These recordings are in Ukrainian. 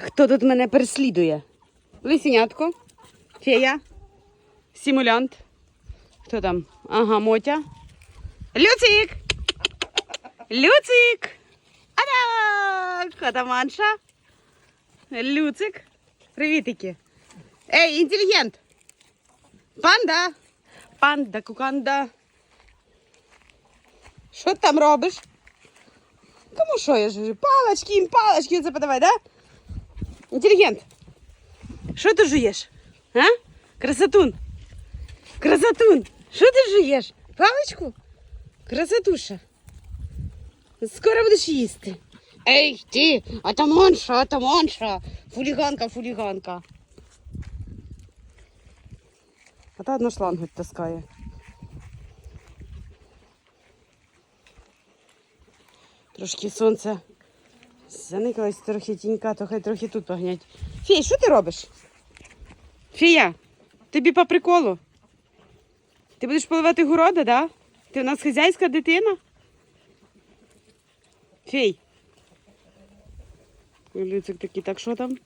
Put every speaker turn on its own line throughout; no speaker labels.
Хто тут мене переслідує? Лисенятко, фея, симулянт. Хто там? Ага, Мотя. Люцик! Люцик! Ада! Хто там Анша? Люцик. Привітики. Ей, інтелігент! Панда! Панда, куканда. Що ти там робиш? Кому що я ж? Палочки, палочки, це подавай, да? Інтелігент. Що ти жуєш? А? Красотун. Красотун. Що ти жуєш? Паличку? Красотуша. Скоро будеш їсти. Ей, ти, атаманша, атаманша. Фуліганка, фуліганка. А та одну шлангу таскає. Трошки сонце заникалось трохи тінька, то хай трохи тут погнять. Фій, що ти робиш? Фія, тобі по приколу. Ти будеш поливати города, да? Ти у нас хазяйська дитина? Фій. Люцик такий, так що там?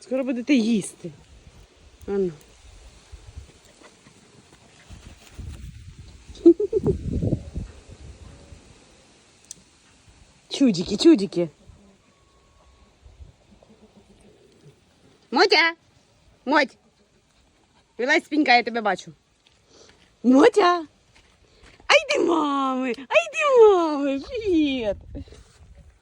Скоро будете їсти. Ану. Чудики, чудики. Мотя! Моть! Вилазь з пінька, я тебе бачу. Мотя! Ай ти мами! Ай ти мами! Привіт!